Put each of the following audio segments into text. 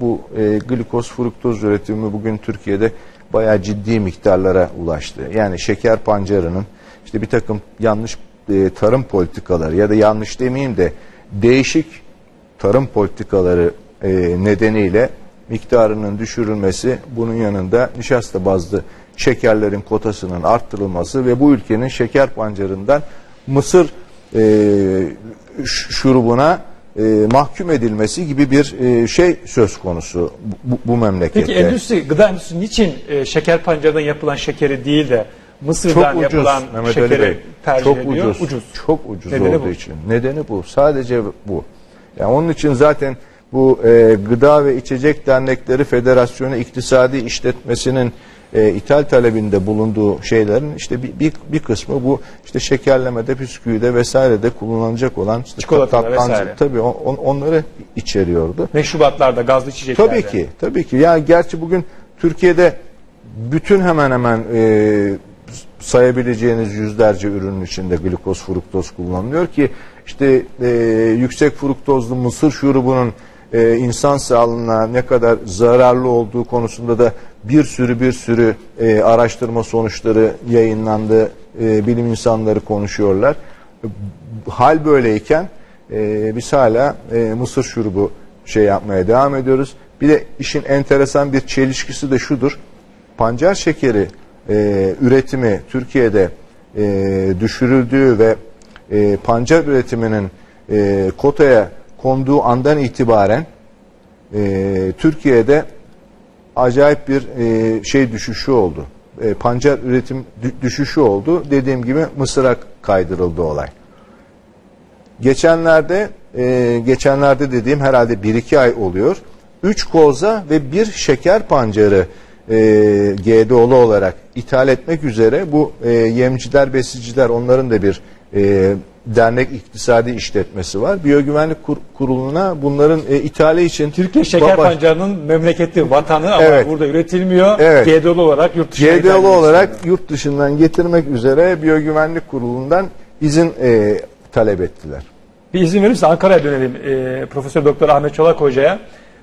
bu e, glikoz fruktoz üretimi bugün Türkiye'de bayağı ciddi miktarlara ulaştı. Yani şeker pancarının işte bir takım yanlış e, tarım politikaları ya da yanlış demeyeyim de değişik tarım politikaları e, nedeniyle miktarının düşürülmesi bunun yanında nişasta bazlı şekerlerin kotasının arttırılması ve bu ülkenin şeker pancarından mısır e, şurubuna e, mahkum edilmesi gibi bir e, şey söz konusu bu, bu memlekette. Peki endüstri, gıda endüstrisi niçin e, şeker pancarından yapılan şekeri değil de mısırdan çok ucuz yapılan Mehmet Ali şekeri Bey. tercih Çok ediyor? ucuz. Çok ucuz Nedeni olduğu bu. için. Nedeni bu. Sadece bu. Yani onun için zaten bu e, Gıda ve İçecek Dernekleri Federasyonu İktisadi İşletmesi'nin e, ithal talebinde bulunduğu şeylerin işte bir, bir, bir kısmı bu işte şekerlemede, bisküvide vesairede kullanılacak olan işte tatlancı- vesaire. Tabii on- onları içeriyordu. Meşrubatlarda, gazlı içeceklerde. Tabii ki, tabii ki. Yani gerçi bugün Türkiye'de bütün hemen hemen e, sayabileceğiniz yüzlerce ürünün içinde glikoz, fruktoz kullanılıyor ki işte e, yüksek fruktozlu mısır şurubunun e, insan sağlığına ne kadar zararlı olduğu konusunda da bir sürü bir sürü e, araştırma sonuçları yayınlandı. E, bilim insanları konuşuyorlar. Hal böyleyken e, biz hala e, mısır şurubu şey yapmaya devam ediyoruz. Bir de işin enteresan bir çelişkisi de şudur. Pancar şekeri e, üretimi Türkiye'de e, düşürüldüğü ve e, pancar üretiminin e, kotaya konduğu andan itibaren e, Türkiye'de acayip bir e, şey düşüşü oldu. E, pancar üretim dü- düşüşü oldu. Dediğim gibi Mısır'a kaydırıldı olay. Geçenlerde e, geçenlerde dediğim herhalde 1-2 ay oluyor. 3 koza ve bir şeker pancarı e, GDO'lu olarak ithal etmek üzere bu e, yemciler, besiciler onların da bir e, dernek iktisadi işletmesi var. Biyogüvenlik Kur- Kurulu'na bunların e, ithali için Türkiye şeker Baba- pancarının memleketi, vatanı ama Evet. burada üretilmiyor. Evet. GDO'lu olarak yurt dışına GDO'lu olarak yurt dışından getirmek üzere Biyogüvenlik Kurulu'ndan izin e, talep ettiler. Bir izin verirse Ankara'ya dönelim e, Profesör Doktor Ahmet Çolak Hoca'ya.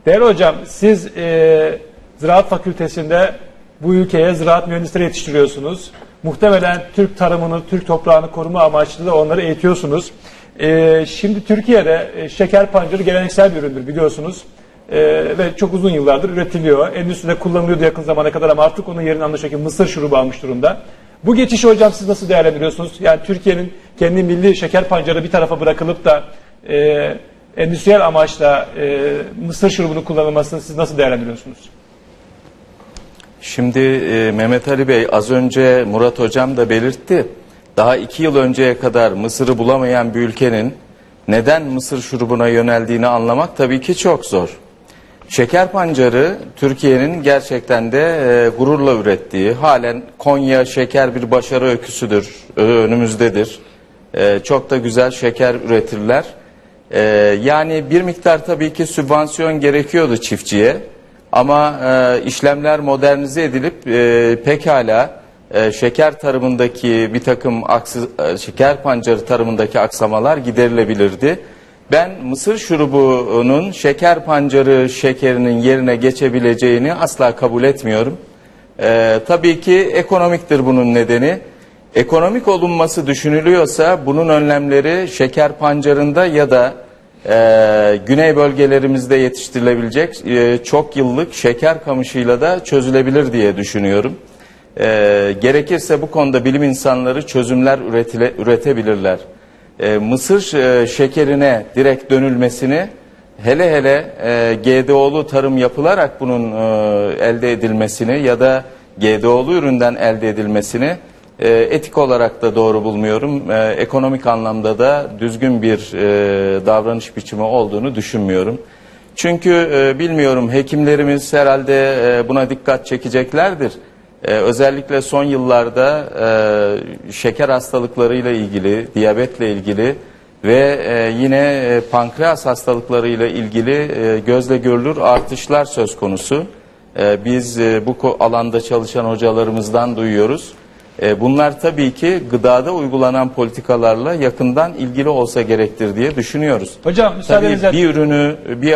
Değerli hocam siz e, Ziraat Fakültesi'nde bu ülkeye ziraat mühendisleri yetiştiriyorsunuz. Muhtemelen Türk tarımını, Türk toprağını koruma amaçlı da onları eğitiyorsunuz. E, şimdi Türkiye'de e, şeker pancarı geleneksel bir üründür biliyorsunuz. E, ve çok uzun yıllardır üretiliyor. Endüstride kullanılıyordu yakın zamana kadar ama artık onun yerini anlaşılan ki mısır şurubu almış durumda. Bu geçişi hocam siz nasıl değerlendiriyorsunuz? Yani Türkiye'nin kendi milli şeker pancarı bir tarafa bırakılıp da e, endüstriyel amaçla e, mısır şurubunu kullanılmasını siz nasıl değerlendiriyorsunuz? Şimdi e, Mehmet Ali Bey az önce Murat Hocam da belirtti. Daha iki yıl önceye kadar mısırı bulamayan bir ülkenin neden mısır şurubuna yöneldiğini anlamak tabii ki çok zor. Şeker pancarı Türkiye'nin gerçekten de e, gururla ürettiği, halen Konya şeker bir başarı öyküsüdür, ö- önümüzdedir. E, çok da güzel şeker üretirler. E, yani bir miktar tabii ki sübvansiyon gerekiyordu çiftçiye. Ama e, işlemler modernize edilip e, pekala e, şeker tarımındaki bir takım aksı, e, şeker pancarı tarımındaki aksamalar giderilebilirdi. Ben mısır şurubunun şeker pancarı şekerinin yerine geçebileceğini asla kabul etmiyorum. E, tabii ki ekonomiktir bunun nedeni. Ekonomik olunması düşünülüyorsa bunun önlemleri şeker pancarında ya da e, güney bölgelerimizde yetiştirilebilecek e, çok yıllık şeker kamışıyla da çözülebilir diye düşünüyorum. E, gerekirse bu konuda bilim insanları çözümler üretile, üretebilirler. E, mısır e, şekerine direkt dönülmesini hele hele e, GDO'lu tarım yapılarak bunun e, elde edilmesini ya da GDO'lu üründen elde edilmesini e, etik olarak da doğru bulmuyorum. E, ekonomik anlamda da düzgün bir e, davranış biçimi olduğunu düşünmüyorum. Çünkü e, bilmiyorum hekimlerimiz herhalde e, buna dikkat çekeceklerdir. E, özellikle son yıllarda e, şeker hastalıklarıyla ilgili, diyabetle ilgili ve e, yine e, pankreas hastalıklarıyla ilgili e, gözle görülür artışlar söz konusu. E, biz e, bu alanda çalışan hocalarımızdan duyuyoruz. E, bunlar tabii ki gıdada uygulanan politikalarla yakından ilgili olsa gerektir diye düşünüyoruz. Hocam Tabii müsaadenizle bir ürünü bir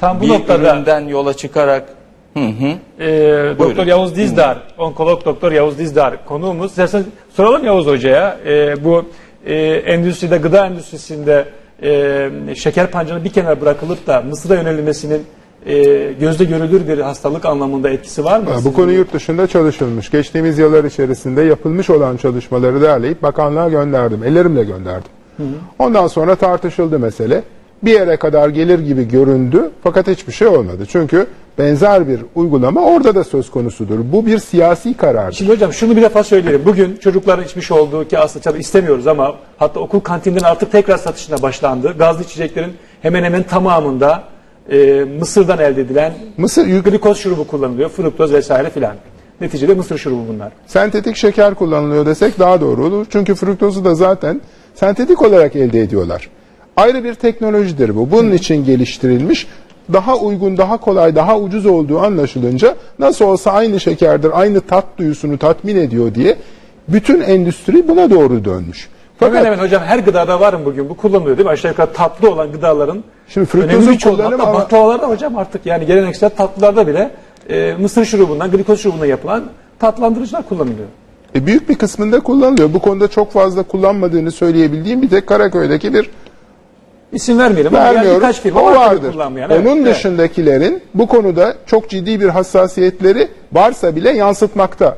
Tam bu bir noktada- üründen yola çıkarak hı hı. Ee, Doktor Yavuz Dizdar, onkolog Doktor Yavuz Dizdar konuğumuz. İsterseniz soralım Yavuz Hoca'ya. Ee, bu e, endüstride, gıda endüstrisinde e, şeker pancarı bir kenara bırakılıp da Mısır'a yönelmesinin e, gözle görülür bir hastalık anlamında etkisi var mı? Bu Sizin- konu yurt dışında çalışılmış. Geçtiğimiz yıllar içerisinde yapılmış olan çalışmaları derleyip bakanlığa gönderdim. Ellerimle gönderdim. Ondan sonra tartışıldı mesele. Bir yere kadar gelir gibi göründü fakat hiçbir şey olmadı. Çünkü benzer bir uygulama orada da söz konusudur. Bu bir siyasi karardır. Şimdi hocam şunu bir defa söyleyelim. Bugün çocukların içmiş olduğu ki aslında tabii istemiyoruz ama hatta okul kantinden artık tekrar satışına başlandı. Gazlı içeceklerin hemen hemen tamamında e, Mısır'dan elde edilen Mısır glikoz şurubu kullanılıyor. Fruktoz vesaire filan. Neticede mısır şurubu bunlar. sentetik şeker kullanılıyor desek daha doğru olur. Çünkü fruktozu da zaten sentetik olarak elde ediyorlar. Ayrı bir teknolojidir bu. Bunun için geliştirilmiş. Daha uygun, daha kolay, daha ucuz olduğu anlaşılınca nasıl olsa aynı şekerdir, aynı tat duyusunu tatmin ediyor diye bütün endüstri buna doğru dönmüş. Hemen Fakat hemen hocam her gıdada var mı bugün? Bu kullanılıyor değil mi? Aşağı yukarı tatlı olan gıdaların Şimdi fruktozu kullanım ama- baklavalarda hocam artık yani geleneksel tatlılarda bile e, mısır şurubundan, glikoz şurubundan yapılan tatlandırıcılar kullanılıyor. e, büyük bir kısmında kullanılıyor. Bu konuda çok fazla kullanmadığını söyleyebildiğim bir tek Karaköy'deki bir İsim vermeyelim ama yani birkaç firma o vardır. kullanmayan. Onun evet. dışındakilerin bu konuda çok ciddi bir hassasiyetleri varsa bile yansıtmakta.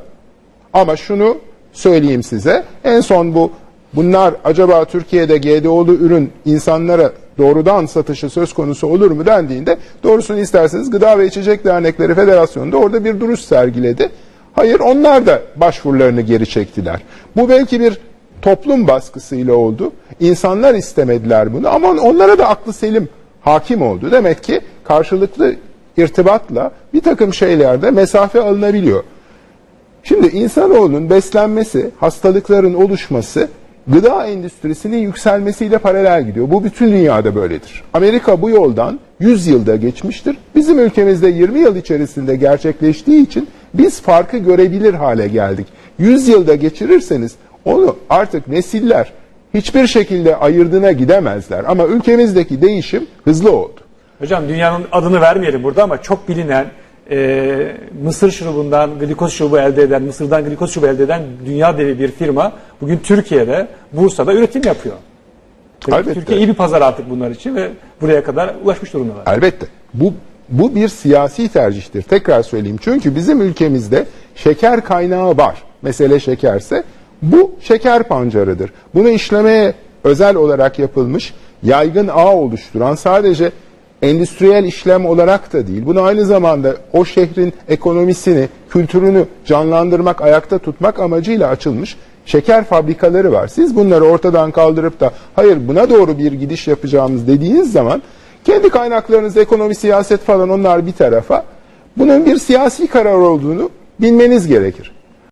Ama şunu söyleyeyim size. En son bu bunlar acaba Türkiye'de GDO'lu ürün insanlara doğrudan satışı söz konusu olur mu dendiğinde doğrusunu isterseniz Gıda ve İçecek Dernekleri Federasyonu da orada bir duruş sergiledi. Hayır onlar da başvurularını geri çektiler. Bu belki bir toplum baskısıyla oldu. İnsanlar istemediler bunu ama onlara da aklı selim hakim oldu. Demek ki karşılıklı irtibatla bir takım şeylerde mesafe alınabiliyor. Şimdi insanoğlunun beslenmesi, hastalıkların oluşması gıda endüstrisinin yükselmesiyle paralel gidiyor. Bu bütün dünyada böyledir. Amerika bu yoldan 100 yılda geçmiştir. Bizim ülkemizde 20 yıl içerisinde gerçekleştiği için biz farkı görebilir hale geldik. 100 yılda geçirirseniz onu artık nesiller hiçbir şekilde ayırdığına gidemezler. Ama ülkemizdeki değişim hızlı oldu. Hocam dünyanın adını vermeyelim burada ama çok bilinen e, mısır şurubundan glikoz şurubu elde eden, mısırdan glikoz şurubu elde eden dünya devi bir firma bugün Türkiye'de, Bursa'da üretim yapıyor. Elbette. Türkiye iyi bir pazar artık bunlar için ve buraya kadar ulaşmış durumdalar. Elbette. Bu bu bir siyasi tercihtir. Tekrar söyleyeyim. Çünkü bizim ülkemizde şeker kaynağı var. Mesele şekerse bu şeker pancarıdır. Bunu işlemeye özel olarak yapılmış, yaygın ağ oluşturan sadece endüstriyel işlem olarak da değil. Bunu aynı zamanda o şehrin ekonomisini, kültürünü canlandırmak, ayakta tutmak amacıyla açılmış şeker fabrikaları var. Siz bunları ortadan kaldırıp da hayır buna doğru bir gidiş yapacağımız dediğiniz zaman kendi kaynaklarınız, ekonomi, siyaset falan onlar bir tarafa bunun bir siyasi karar olduğunu bilmeniz gerekir.